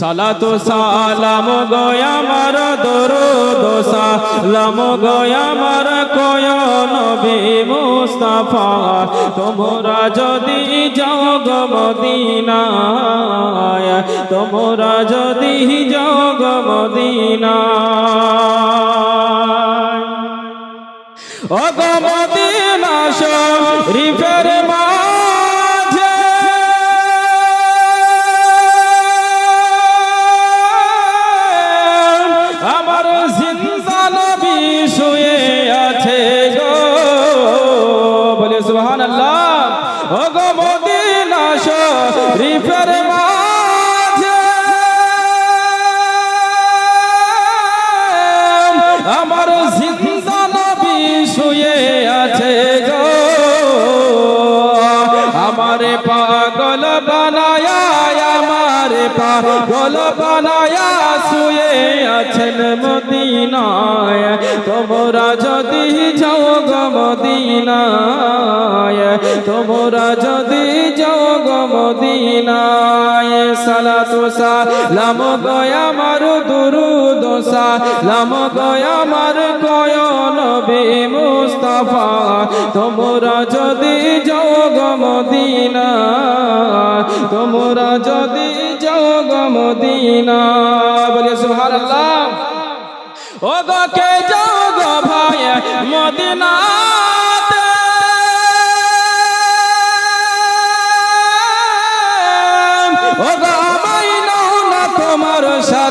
সালাতু সালাম গয়া মার দরু দোসা লাম গয়া মার কয় নবী মুস্তাফা। তোমরা যদি যাও গো মদিনায়, তোমরা যদি যাও গো মদিনায়। ও গো মদিনা শরীফের মাঝে শরীফের মাঝে আমার জিন্দা নবী শুয়ে আছে গো। আমারে পাগল বানায়া, আমারে পাগল বানায়া শুয়ে আছেন মদিনায়। তোমরা যদি যাও গো মদিনায়, তোমরা যদি যাও মদিনায় সালাতু সালাম গয়া আমার দুরুদ সালাম গয়া আমার কয় নবী মুস্তাফা, তোমরা যদি যাও গো মদিনা, তোমরা যদি যাও গো মদিনা, বলে সুবহানাল্লাহ। ও গো কে ভাই মদিনাতে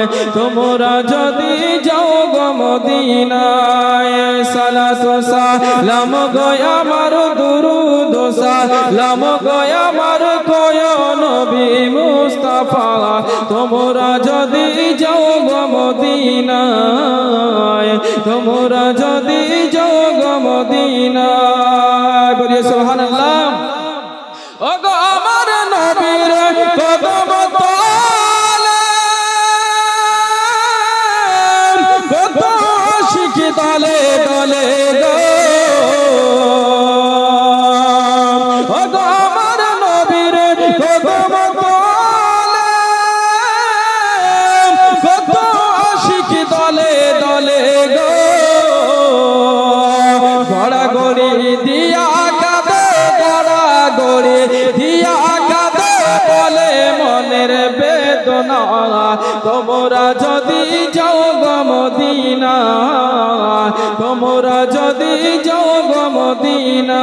মদিনায় তোমরা যদি যাও গো মদিনায়, সালাতু সালাম গয়া আমার দুরুদ সালাম গয়া আমার কয় নবী মুস্তাফা। তোমরা যদি যাও গো মদিনায়, তোমরা যদি যাও গো দলে গো। আমার নবীর কদম তলে দলে দলে গো। গড়া গড়ি দিয়া কাঁদে গড়া গড়ি দিয়া কাঁদে বলে মনের বেদনা। তোমরা যদি যাও গো মদিনা তোমরা যদি যোগ মদিনা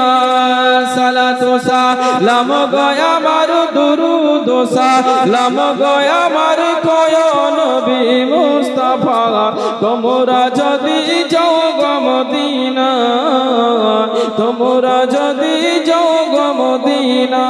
সালা সালাতোসা লাম গয়া মার দুরু দোষা লাম গয়া মার কয়ন বিস্তফা তোমরা যদি যোগ মদিনা, তোমরা যদি যোগ মদিনা।